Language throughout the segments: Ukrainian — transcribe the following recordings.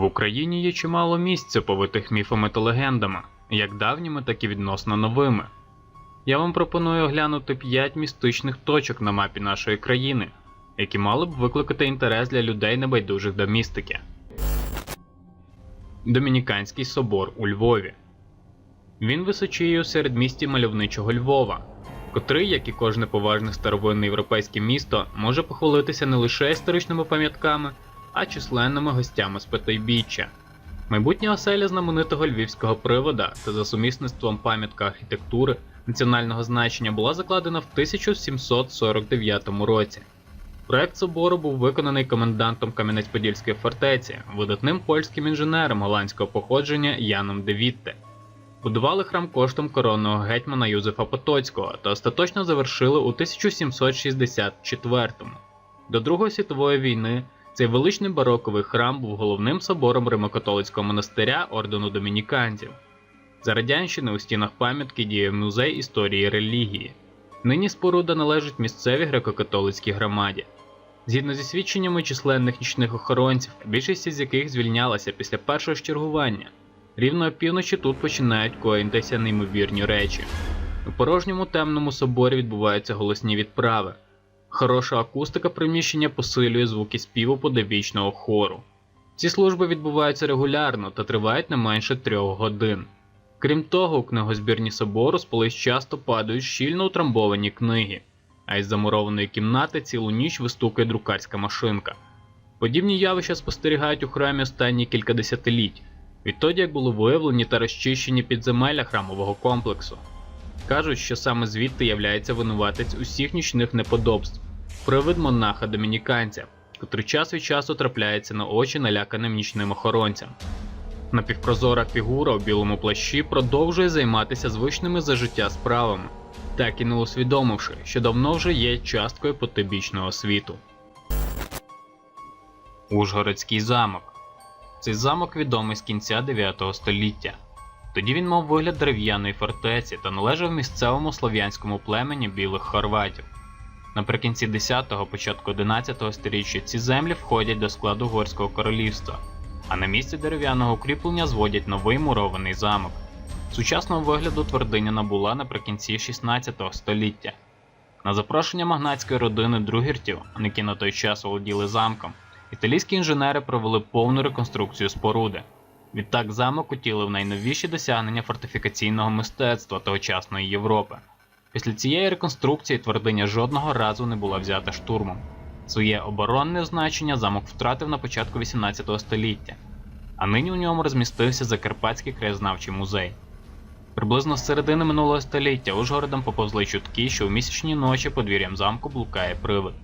Україні є чимало місць, оповитих міфами та легендами, як давніми, так і відносно новими. Я вам пропоную оглянути 5 містичних точок на мапі нашої країни, які мали б викликати інтерес для людей небайдужих до містики. Домініканський собор у Львові. Він височіє у середмісті мальовничого Львова, котрий, як і кожне поважне старовинне європейське місто, може похвалитися не лише історичними пам'ятками, а численними гостями з Потойбіччя. Майбутня оселя знаменитого львівського привода та за сумісництвом пам'ятка архітектури національного значення була закладена в 1749 році. Проект собору був виконаний комендантом Кам'янець-Подільської фортеці, видатним польським інженером голландського походження Яном де Вітте. Будували храм коштом коронного гетьмана Юзефа Потоцького та остаточно завершили у 1764-му. До Другої світової війни цей величний бароковий храм був головним собором Римокатолицького монастиря ордену домініканців. За радянщини у стінах пам'ятки діє музей історії релігії. Нині споруда належить місцевій греко-католицькій громаді. Згідно зі свідченнями численних нічних охоронців, більшість з яких звільнялася після першого чергування. Рівно опівночі тут починають коїтися неймовірні речі. У порожньому темному соборі відбуваються голосні відправи. Хороша акустика приміщення посилює звуки співу подовічного хору. Ці служби відбуваються регулярно та тривають не менше трьох годин. Крім того, у книгозбірні собору з полиць часто падають щільно утрамбовані книги, а із замурованої кімнати цілу ніч вистукає друкарська машинка. Подібні явища спостерігають у храмі останні кілька десятиліть, відтоді як були виявлені та розчищені підземелля храмового комплексу. Кажуть, що саме звідти являється винуватець усіх нічних неподобств, привид монаха домініканця, котрий час від часу трапляється на очі наляканим нічним охоронцям. Напівпрозора фігура у білому плащі продовжує займатися звичними за життя справами, так і не усвідомивши, що давно вже є часткою потибічного світу. Ужгородський замок. Цей замок відомий з кінця 9 століття. Тоді він мав вигляд дерев'яної фортеці та належав місцевому слов'янському племені білих хорватів. Наприкінці 10-го, початку 11-го сторіччя ці землі входять до складу Горського королівства, а на місці дерев'яного укріплення зводять новий мурований замок. Сучасного вигляду твердиня набула наприкінці 16 століття. На запрошення магнатської родини Другіртів, які на той час володіли замком, італійські інженери провели повну реконструкцію споруди. Відтак замок утілив найновіші досягнення фортифікаційного мистецтва тогочасної Європи. Після цієї реконструкції твердиня жодного разу не була взята штурмом. Своє оборонне значення замок втратив на початку 18 століття, а нині у ньому розмістився Закарпатський краєзнавчий музей. Приблизно з середини минулого століття Ужгородом поповзли чутки, що у місячні ночі подвір'ям замку блукає привид.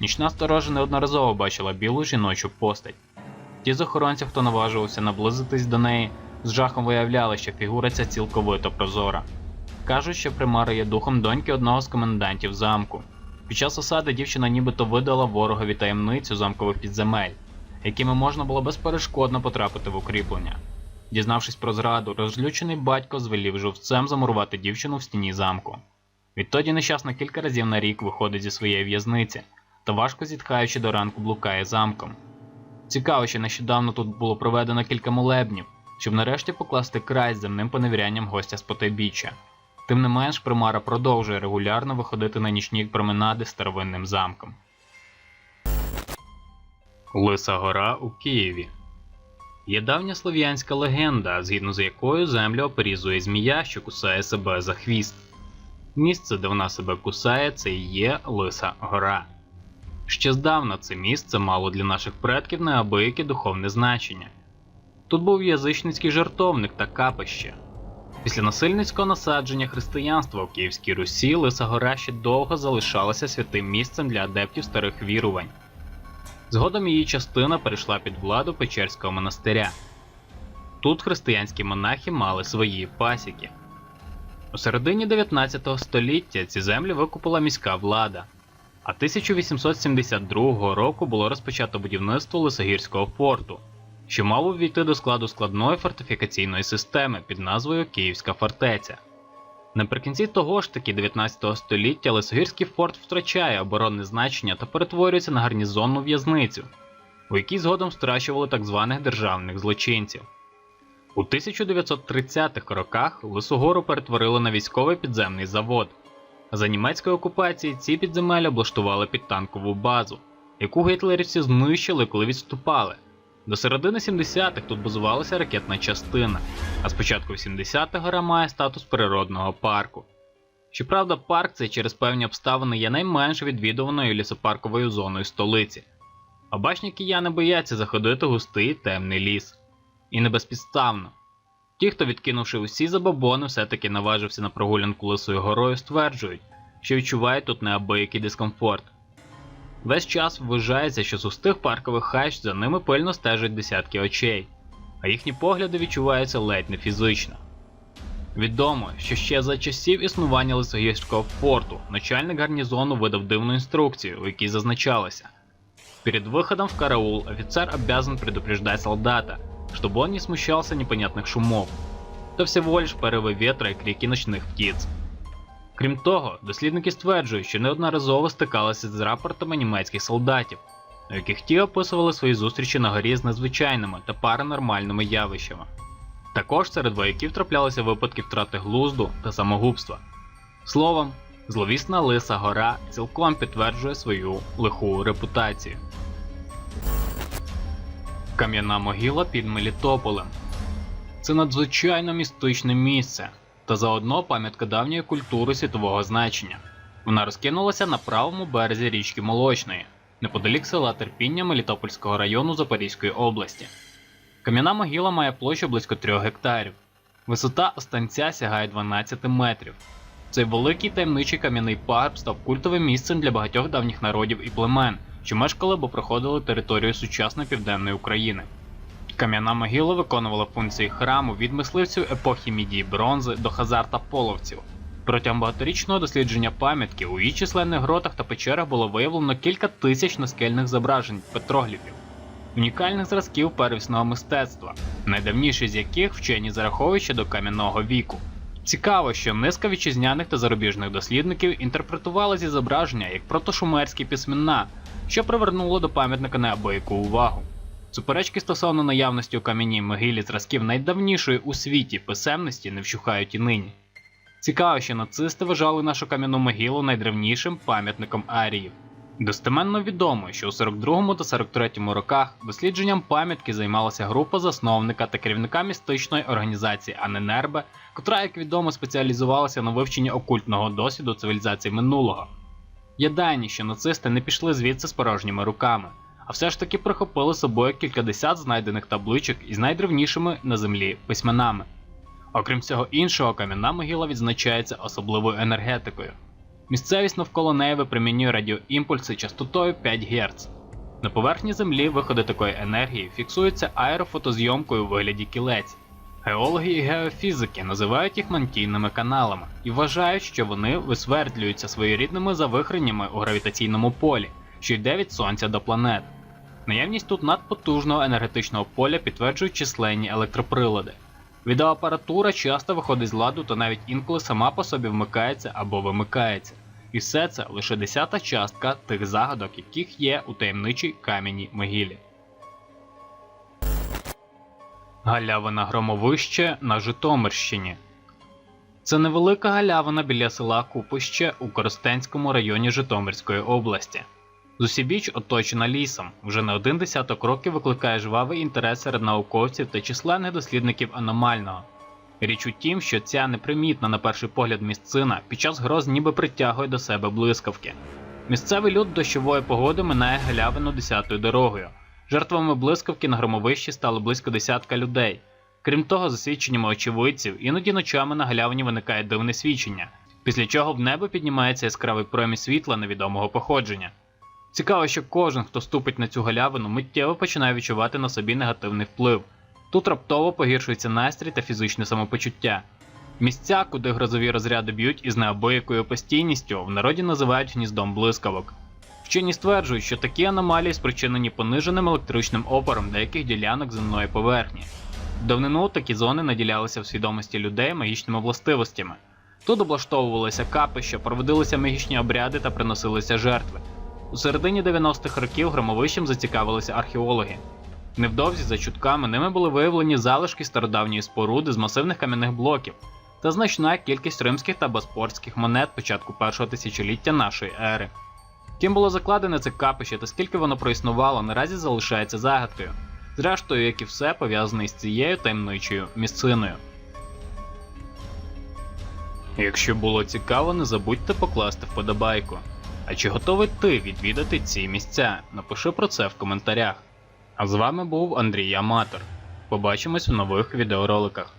Нічна сторожа неодноразово бачила білу жіночу постать. Ті з охоронців, хто наважувався наблизитись до неї, з жахом виявляли, що фігура ця цілковито прозора. Кажуть, що примара є духом доньки одного з комендантів замку. Під час осади дівчина нібито видала ворогові таємницю замкових підземель, якими можна було безперешкодно потрапити в укріплення. Дізнавшись про зраду, розлючений батько звелів живцем замурувати дівчину в стіні замку. Відтоді нещасна кілька разів на рік виходить зі своєї в'язниці та важко зітхаючи до ранку блукає замком. Цікаво, що нещодавно тут було проведено кілька молебнів, щоб нарешті покласти край земним поневірянням гостя з потайбіччя. Тим не менш, примара продовжує регулярно виходити на нічні променади старовинним замком. Лиса гора у Києві Є давня слов'янська легенда, згідно з якою землю оперізує змія, що кусає себе за хвіст. Місце, де вона себе кусає, це і є Лиса гора. Ще здавна це місце мало для наших предків неабияке духовне значення. Тут був язичницький жартовник та капище. Після насильницького насадження християнства у Київській Русі Лиса Гора ще довго залишалася святим місцем для адептів старих вірувань. Згодом її частина перейшла під владу Печерського монастиря. Тут християнські монахи мали свої пасіки. У середині 19 століття ці землі викупила міська влада, а 1872 року було розпочато будівництво Лисогірського форту, що мав увійти до складу складної фортифікаційної системи під назвою Київська фортеця. Наприкінці того ж таки 19 століття Лисогірський форт втрачає оборонне значення та перетворюється на гарнізонну в'язницю. у якій згодом страчували так званих державних злочинців. У 1930-х роках Лисогору перетворили на військовий підземний завод. За німецької окупації ці підземелля облаштували під танкову базу, яку гітлерівці знищили, коли відступали. До середини 70-х тут базувалася ракетна частина, а з початку 80-х гора має статус природного парку. Щоправда, парк цей через певні обставини є найменш відвідуваною лісопарковою зоною столиці. Обачні кияни бояться заходити густий темний ліс. І не безпідставно. Ті, хто відкинувши усі забобони, все-таки наважився на прогулянку лисою горою, стверджують, що відчувають тут неабиякий дискомфорт. Весь час вважається, що з густих паркових хач за ними пильно стежать десятки очей, а їхні погляди відчуваються ледь не фізично. Відомо, що ще за часів існування Лисогірського форту начальник гарнізону видав дивну інструкцію, у якій зазначалося. Перед выходом в караул офицер обязан предупреждать солдата, чтобы он не смущался непонятных шумов. То всего лишь пориви ветра і крики ночних птиць. Крім того, дослідники стверджують, що неодноразово стикалися з рапортами німецьких солдатів, у яких ті описували свої зустрічі на горі з незвичайними та паранормальними явищами. Також серед вояків траплялися випадки втрати глузду та самогубства. Словом, зловісна Лиса Гора цілком підтверджує свою лиху репутацію. Кам'яна могила під Мелітополем. Це надзвичайно містичне місце та заодно пам'ятка давньої культури світового значення. Вона розкинулася на правому березі річки Молочної, неподалік села Терпіння Мелітопольського району Запорізької області. Кам'яна могила має площу близько 3 гектарів. Висота останця сягає 12 метрів. Цей великий таємничий кам'яний пагорб став культовим місцем для багатьох давніх народів і племен, що мешкали або проходили територію сучасної південної України. Кам'яна могила виконувала функції храму від мисливців епохи мідії бронзи до хазар та половців. Протягом багаторічного дослідження пам'ятки у її численних гротах та печерах було виявлено кілька тисяч наскельних зображень петрогліфів, унікальних зразків первісного мистецтва, найдавніші з яких вчені зараховують до кам'яного віку. Цікаво, що низка вітчизняних та зарубіжних дослідників інтерпретували ці зображення як протошумерські письмена, що привернуло до пам'ятника неабияку увагу. Суперечки стосовно наявності у кам'яній могилі зразків найдавнішої у світі писемності не вщухають і нині. Цікаво, що нацисти вважали нашу кам'яну могилу найдревнішим пам'ятником аріїв. Достеменно відомо, що у 42 та 43 роках дослідженням пам'ятки займалася група засновника та керівника містичної організації Аненербе, котра, як відомо, спеціалізувалася на вивченні окультного досвіду цивілізації минулого. Є дані, що нацисти не пішли звідси з порожніми руками, а все ж таки прихопили з собою кількадесят знайдених табличок із найдревнішими на землі письменами. Окрім всього іншого, кам'яна могила відзначається особливою енергетикою. Місцевість навколо неї випромінює радіоімпульси частотою 5 Гц. На поверхні Землі виходи такої енергії фіксуються аерофотозйомкою у вигляді кілець. Геологи і геофізики називають їх мантійними каналами і вважають, що вони висвердлюються своєрідними завихреннями у гравітаційному полі, що йде від Сонця до планет. Наявність тут надпотужного енергетичного поля підтверджують численні електроприлади. Відеоапаратура часто виходить з ладу та навіть інколи сама по собі вмикається або вимикається. І все це лише десята частка тих загадок, яких є у таємничій кам'яній могилі. Галявина Громовище на Житомирщині. Це невелика галявина біля села Купище у Коростенському районі Житомирської області. Зусібіч оточена лісом, вже не один десяток років викликає жвавий інтерес серед науковців та численних дослідників аномального. Річ у тім, що ця непримітна на перший погляд місцина під час гроз ніби притягує до себе блискавки. Місцевий люд дощової погоди минає галявину десятою дорогою. Жертвами блискавки на громовищі стало близько десятка людей. Крім того, за свідченнями очевидців, іноді ночами на галявині виникає дивне свідчення, після чого в небо піднімається яскравий промінь світла невідомого походження. Цікаво, що кожен, хто ступить на цю галявину, миттєво починає відчувати на собі негативний вплив. Тут раптово погіршується настрій та фізичне самопочуття. Місця, куди грозові розряди б'ють із неабиякою постійністю, в народі називають гніздом блискавок. Вчені стверджують, що такі аномалії спричинені пониженим електричним опором деяких ділянок земної поверхні. Давнину такі зони наділялися в свідомості людей магічними властивостями. Тут облаштовувалися капища, проводилися магічні обряди та приносилися жертви. У середині 90-х років громовищем зацікавилися археологи. Невдовзі, за чутками, ними були виявлені залишки стародавньої споруди з масивних кам'яних блоків та значна кількість римських та боспорських монет початку першого тисячоліття нашої ери. Ким було закладене це капище та скільки воно проіснувало, наразі залишається загадкою. Зрештою, як і все пов'язане із цією таємничою місциною. Якщо було цікаво, не забудьте покласти вподобайку. А чи готовий ти відвідати ці місця? Напиши про це в коментарях. А з вами був Андрій Аматор. Побачимось у нових відеороликах.